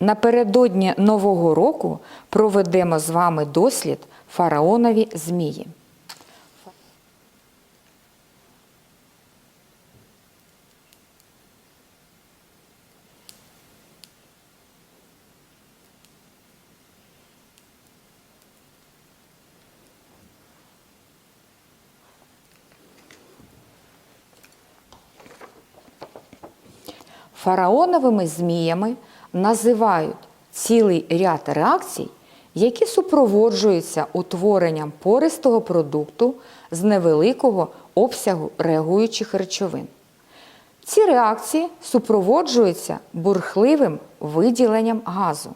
Напередодні Нового року проведемо з вами дослід фараонові змії. Фараоновими зміями називають цілий ряд реакцій, які супроводжуються утворенням пористого продукту з невеликого обсягу реагуючих речовин. Ці реакції супроводжуються бурхливим виділенням газу.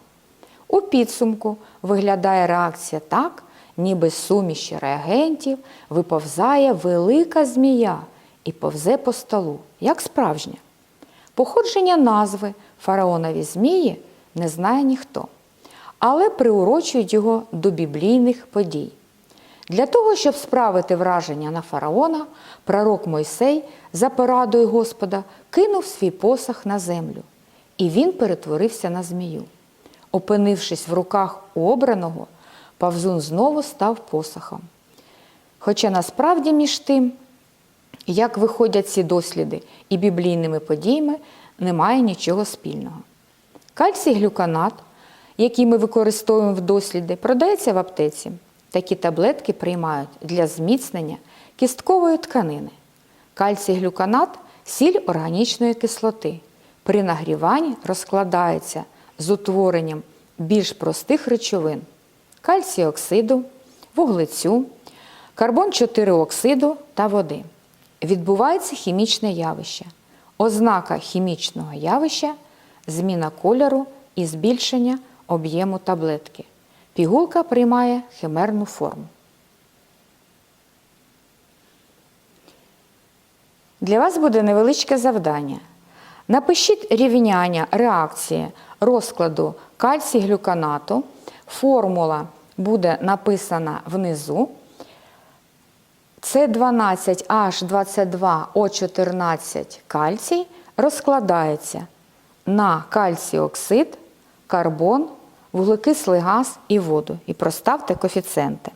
У підсумку виглядає реакція так, ніби з суміші реагентів виповзає велика змія і повзе по столу, як справжня. Походження назви фараонові змії не знає ніхто, але приурочують його до біблійних подій. Для того, щоб справити враження на фараона, пророк Мойсей за порадою Господа кинув свій посох на землю, і він перетворився на змію. Опинившись в руках у обраного, Павзун знову став посохом. Хоча насправді між тим, як виходять ці досліди і біблійними подіями, немає нічого спільного. Кальцій глюканат, який ми використовуємо в досліди, продається в аптеці. Такі таблетки приймають для зміцнення кісткової тканини. Кальцій глюканат сіль органічної кислоти. При нагріванні розкладається з утворенням більш простих речовин кальцію оксиду, вуглецю, карбон 4 оксиду та води. Відбувається хімічне явище. Ознака хімічного явища зміна кольору і збільшення об'єму таблетки. Пігулка приймає химерну форму. Для вас буде невеличке завдання. Напишіть рівняння реакції розкладу кальцій глюканату. Формула буде написана внизу. С12H22O14 кальцій розкладається на кальціоксид, карбон, вуглекислий газ і воду. І проставте коефіцієнти.